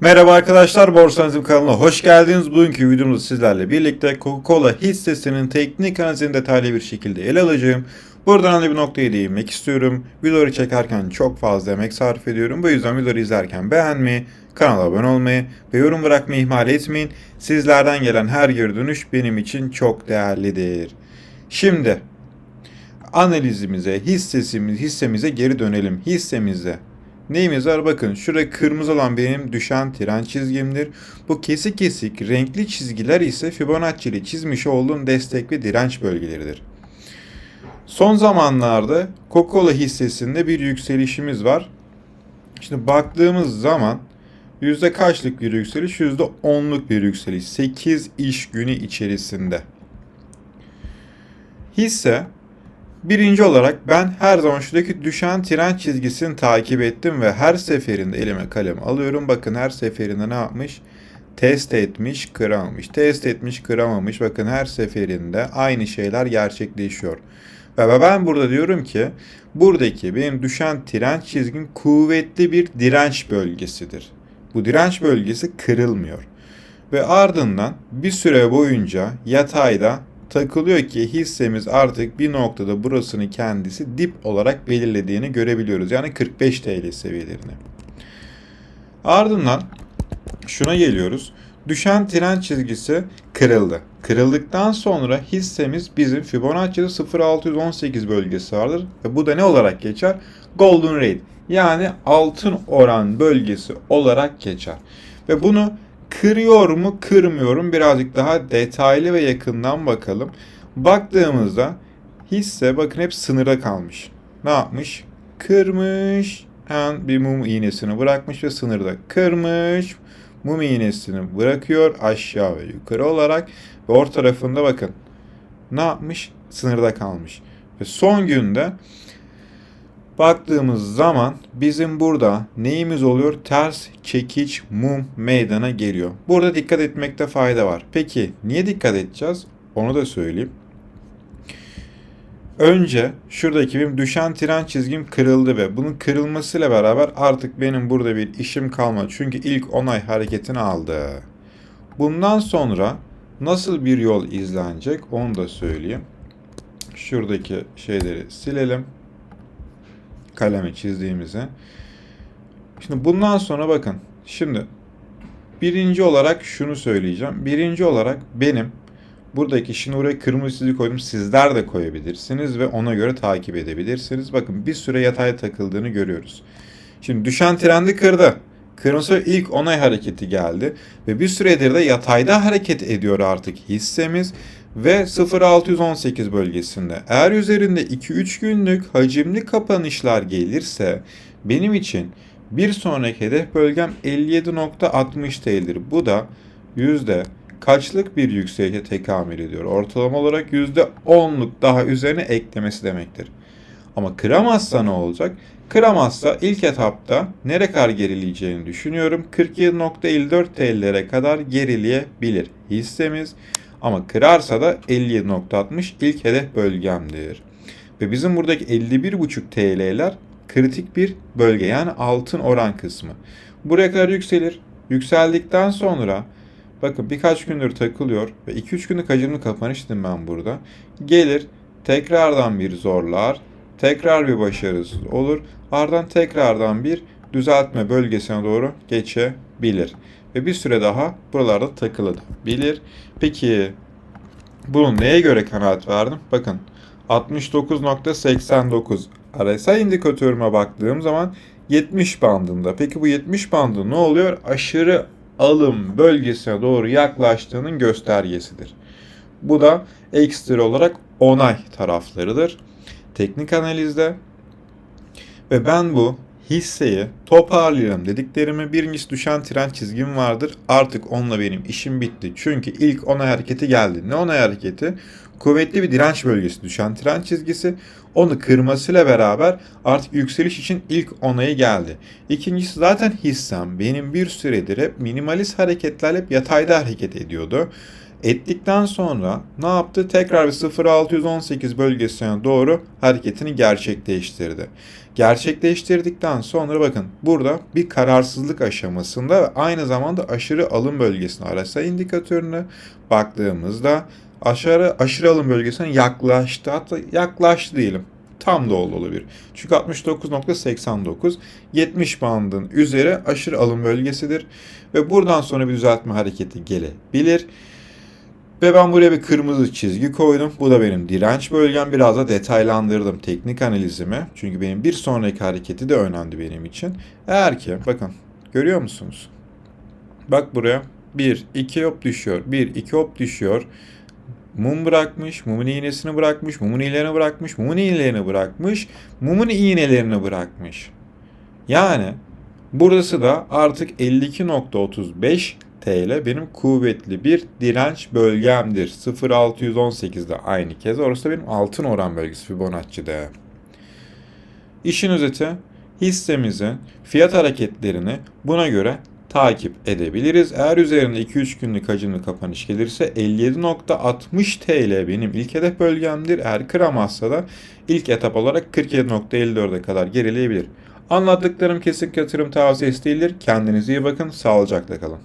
Merhaba arkadaşlar, Borsa kanalına hoş geldiniz. Bugünkü videomuzda sizlerle birlikte Coca-Cola hissesinin teknik analizini detaylı bir şekilde ele alacağım. Buradan önemli bir noktaya değinmek istiyorum. Videoları çekerken çok fazla emek sarf ediyorum. Bu yüzden videoları izlerken beğenmeyi, kanala abone olmayı ve yorum bırakmayı ihmal etmeyin. Sizlerden gelen her geri dönüş benim için çok değerlidir. Şimdi analizimize, hissesimiz, hissemize geri dönelim. Hissemize Neyimiz var? Bakın şurada kırmızı olan benim düşen tren çizgimdir. Bu kesik kesik renkli çizgiler ise Fibonacci ile çizmiş olduğum destek ve direnç bölgeleridir. Son zamanlarda Coca-Cola hissesinde bir yükselişimiz var. Şimdi baktığımız zaman yüzde kaçlık bir yükseliş? Yüzde onluk bir yükseliş. 8 iş günü içerisinde. Hisse Birinci olarak ben her zaman şuradaki düşen tren çizgisini takip ettim ve her seferinde elime kalem alıyorum. Bakın her seferinde ne yapmış? Test etmiş, kıramamış. Test etmiş, kıramamış. Bakın her seferinde aynı şeyler gerçekleşiyor. Ve ben burada diyorum ki buradaki benim düşen tren çizgim kuvvetli bir direnç bölgesidir. Bu direnç bölgesi kırılmıyor. Ve ardından bir süre boyunca yatayda takılıyor ki hissemiz artık bir noktada burasını kendisi dip olarak belirlediğini görebiliyoruz. Yani 45 TL seviyelerini. Ardından şuna geliyoruz. Düşen tren çizgisi kırıldı. Kırıldıktan sonra hissemiz bizim Fibonacci'de 0618 bölgesi vardır. Ve bu da ne olarak geçer? Golden Rate yani altın oran bölgesi olarak geçer. Ve bunu Kırıyor mu kırmıyorum birazcık daha detaylı ve yakından bakalım. Baktığımızda hisse bakın hep sınırda kalmış. Ne yapmış? Kırmış. Hemen bir mum iğnesini bırakmış ve sınırda kırmış. Mum iğnesini bırakıyor aşağı ve yukarı olarak. Ve orta tarafında bakın. Ne yapmış? Sınırda kalmış. Ve son günde baktığımız zaman bizim burada neyimiz oluyor? Ters çekiç mum meydana geliyor. Burada dikkat etmekte fayda var. Peki niye dikkat edeceğiz? Onu da söyleyeyim. Önce şuradaki benim düşen tren çizgim kırıldı ve bunun kırılmasıyla beraber artık benim burada bir işim kalmadı. Çünkü ilk onay hareketini aldı. Bundan sonra nasıl bir yol izlenecek onu da söyleyeyim. Şuradaki şeyleri silelim kalemi çizdiğimizi. Şimdi bundan sonra bakın. Şimdi birinci olarak şunu söyleyeceğim. Birinci olarak benim buradaki şimdi oraya kırmızı çizgi koydum. Sizler de koyabilirsiniz ve ona göre takip edebilirsiniz. Bakın bir süre yatay takıldığını görüyoruz. Şimdi düşen trendi kırdı. Kırmızı ilk onay hareketi geldi ve bir süredir de yatayda hareket ediyor artık hissemiz ve 0618 bölgesinde. Eğer üzerinde 2-3 günlük hacimli kapanışlar gelirse benim için bir sonraki hedef bölgem 57.60 TL'dir. Bu da yüzde kaçlık bir yükselişe tekamül ediyor. Ortalama olarak yüzde 10'luk daha üzerine eklemesi demektir. Ama kıramazsa ne olacak? Kıramazsa ilk etapta nere kadar gerileyeceğini düşünüyorum. 47.54 TL'lere kadar gerileyebilir hissemiz. Ama kırarsa da 57.60 ilk hedef bölgemdir. Ve bizim buradaki 51.5 TL'ler kritik bir bölge yani altın oran kısmı. Buraya kadar yükselir. Yükseldikten sonra bakın birkaç gündür takılıyor ve 2-3 günlük hacimli kapanıştım ben burada. Gelir tekrardan bir zorlar. Tekrar bir başarısız olur. Ardından tekrardan bir düzeltme bölgesine doğru geçebilir ve bir süre daha buralarda takılabilir. Peki bunun neye göre kanaat verdim? Bakın 69.89 RSI indikatörüme baktığım zaman 70 bandında. Peki bu 70 bandı ne oluyor? Aşırı alım bölgesine doğru yaklaştığının göstergesidir. Bu da ekstra olarak onay taraflarıdır. Teknik analizde ve ben bu hisseyi toparlayalım dediklerimi birincisi düşen tren çizgim vardır. Artık onunla benim işim bitti. Çünkü ilk onay hareketi geldi. Ne onay hareketi? Kuvvetli bir direnç bölgesi düşen tren çizgisi. Onu kırmasıyla beraber artık yükseliş için ilk onayı geldi. İkincisi zaten hissem benim bir süredir hep minimalist hareketlerle hep yatayda hareket ediyordu. Ettikten sonra ne yaptı? Tekrar bir 0618 bölgesine doğru hareketini gerçekleştirdi. Gerçekleştirdikten sonra bakın burada bir kararsızlık aşamasında ve aynı zamanda aşırı alım bölgesine RSI indikatörüne baktığımızda aşağı aşırı alım bölgesine yaklaştı. Hatta yaklaştı diyelim. Tam da olabilir. Çünkü 69.89 70 bandın üzeri aşırı alım bölgesidir. Ve buradan sonra bir düzeltme hareketi gelebilir. Ve ben buraya bir kırmızı çizgi koydum. Bu da benim direnç bölgem. Biraz da detaylandırdım teknik analizimi. Çünkü benim bir sonraki hareketi de önemli benim için. Eğer ki bakın görüyor musunuz? Bak buraya 1 2 hop düşüyor. 1 2 hop düşüyor. Mum bırakmış, mumun iğnesini bırakmış, mumun iğnelerini bırakmış, mumun iğnelerini bırakmış, mumun iğnelerini bırakmış. Yani burası da artık 52.35 TL benim kuvvetli bir direnç bölgemdir. 0.618'de aynı kez. Orası da benim altın oran bölgesi Fibonacci'de. İşin özeti hissemizin fiyat hareketlerini buna göre takip edebiliriz. Eğer üzerinde 2-3 günlük hacimli kapanış gelirse 57.60 TL benim ilk hedef bölgemdir. Eğer kıramazsa da ilk etap olarak 47.54'e kadar gerileyebilir. Anlattıklarım kesin yatırım tavsiyesi değildir. Kendinize iyi bakın, sağlıcakla kalın.